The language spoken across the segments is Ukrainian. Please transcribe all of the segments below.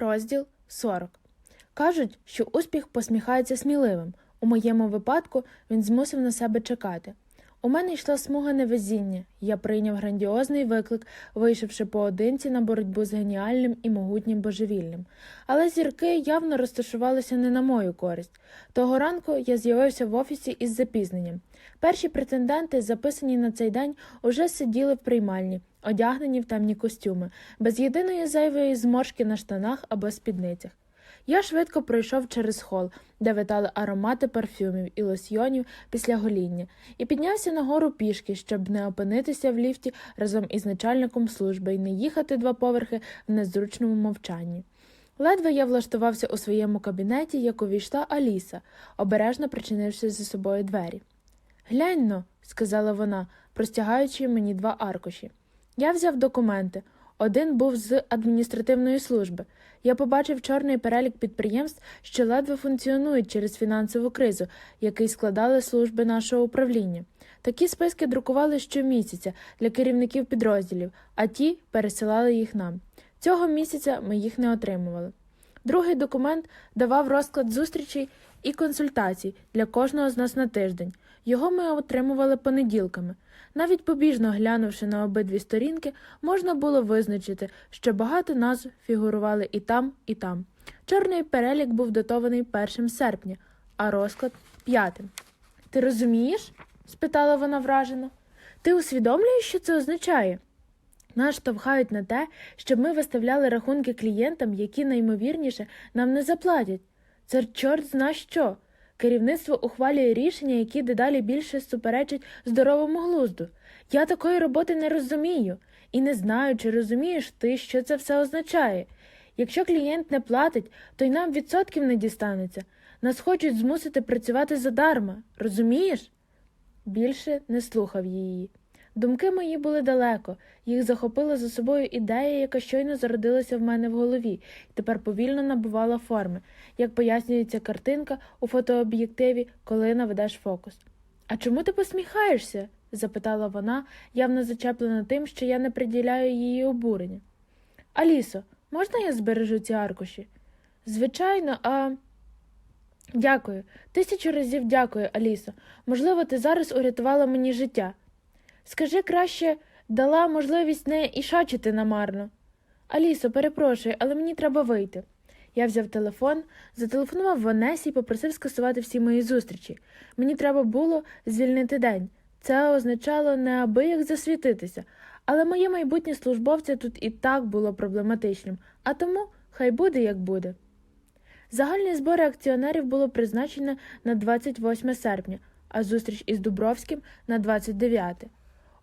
Розділ 40. Кажуть, що успіх посміхається сміливим. У моєму випадку він змусив на себе чекати. У мене йшла смуга невезіння. Я прийняв грандіозний виклик, вийшовши поодинці на боротьбу з геніальним і могутнім божевільним. Але зірки явно розташувалися не на мою користь. Того ранку я з'явився в офісі із запізненням. Перші претенденти, записані на цей день, уже сиділи в приймальні, одягнені в темні костюми, без єдиної зайвої зморшки на штанах або спідницях. Я швидко пройшов через хол, де витали аромати парфюмів і лосьйонів після гоління, і піднявся нагору пішки, щоб не опинитися в ліфті разом із начальником служби і не їхати два поверхи в незручному мовчанні. Ледве я влаштувався у своєму кабінеті, як увійшла Аліса, обережно причинивши за собою двері. Глянь но, сказала вона, простягаючи мені два аркуші. Я взяв документи. Один був з адміністративної служби. Я побачив чорний перелік підприємств, що ледве функціонують через фінансову кризу, який складали служби нашого управління. Такі списки друкували щомісяця для керівників підрозділів, а ті пересилали їх нам. Цього місяця ми їх не отримували. Другий документ давав розклад зустрічей і консультацій для кожного з нас на тиждень. Його ми отримували понеділками. Навіть побіжно глянувши на обидві сторінки, можна було визначити, що багато назв фігурували і там, і там. Чорний перелік був датований 1 серпня, а розклад 5. Ти розумієш? спитала вона вражено. Ти усвідомлюєш, що це означає? Нас штовхають на те, щоб ми виставляли рахунки клієнтам, які наймовірніше нам не заплатять. Це чорт зна що. Керівництво ухвалює рішення, які дедалі більше суперечать здоровому глузду. Я такої роботи не розумію і не знаю, чи розумієш ти, що це все означає. Якщо клієнт не платить, то й нам відсотків не дістанеться. Нас хочуть змусити працювати задарма, розумієш? Більше не слухав її. Думки мої були далеко, їх захопила за собою ідея, яка щойно зародилася в мене в голові, і тепер повільно набувала форми, як пояснюється картинка у фотооб'єктиві, коли наведеш фокус. А чому ти посміхаєшся? запитала вона, явно зачеплена тим, що я не приділяю її обурення. Алісо, можна я збережу ці аркуші? Звичайно, а. Дякую. Тисячу разів дякую, Алісо. Можливо, ти зараз урятувала мені життя. Скажи краще, дала можливість не ішачити намарно. Алісо, перепрошую, але мені треба вийти. Я взяв телефон, зателефонував Ванесі і попросив скасувати всі мої зустрічі. Мені треба було звільнити день. Це означало неабияк засвітитися, але моє майбутнє службовця тут і так було проблематичним, а тому хай буде, як буде. Загальні збори акціонерів було призначено на 28 серпня, а зустріч із Дубровським на 29.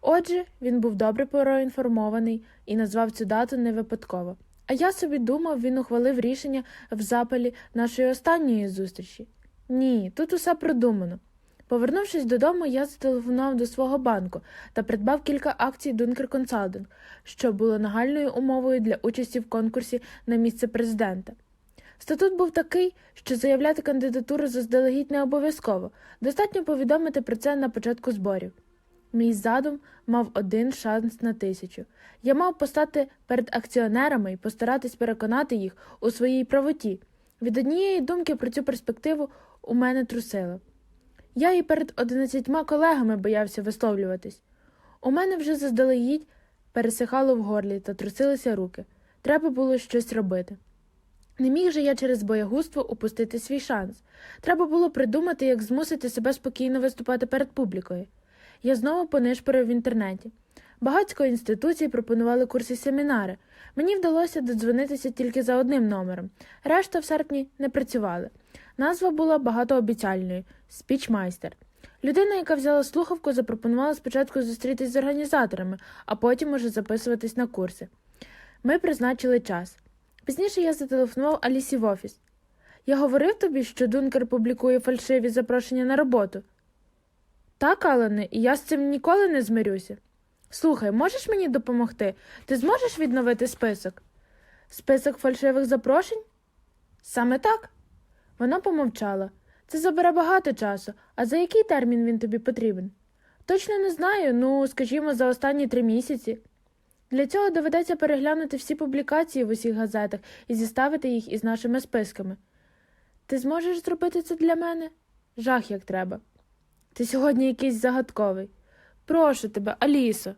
Отже, він був добре проінформований і назвав цю дату не випадково. А я собі думав, він ухвалив рішення в запалі нашої останньої зустрічі. Ні, тут усе продумано. Повернувшись додому, я зателефонував до свого банку та придбав кілька акцій Дункер Консалдинг, що було нагальною умовою для участі в конкурсі на місце президента. Статут був такий, що заявляти кандидатуру заздалегідь не обов'язково, достатньо повідомити про це на початку зборів. Мій задум мав один шанс на тисячу. Я мав постати перед акціонерами і постаратись переконати їх у своїй правоті. Від однієї думки про цю перспективу у мене трусило. Я і перед одинадцятьма колегами боявся висловлюватись. У мене вже заздалегідь пересихало в горлі та трусилися руки. Треба було щось робити. Не міг же я через боягузтво упустити свій шанс. Треба було придумати, як змусити себе спокійно виступати перед публікою. Я знову понишпорив в інтернеті. Багатько інституцій пропонували курси семінари. Мені вдалося додзвонитися тільки за одним номером. Решта в серпні не працювали. Назва була багатообіцяльною спічмайстер. Людина, яка взяла слухавку, запропонувала спочатку зустрітись з організаторами, а потім уже записуватись на курси. Ми призначили час. Пізніше я зателефонував Алісі в офіс. Я говорив тобі, що Дункер публікує фальшиві запрошення на роботу. Так, Алене, і я з цим ніколи не змирюся. Слухай, можеш мені допомогти? Ти зможеш відновити список? Список фальшивих запрошень? Саме так. Вона помовчала. Це забере багато часу, а за який термін він тобі потрібен? Точно не знаю, ну, скажімо, за останні три місяці. Для цього доведеться переглянути всі публікації в усіх газетах і зіставити їх із нашими списками. Ти зможеш зробити це для мене? Жах як треба. Ти сьогодні якийсь загадковий. Прошу тебе, Алісо.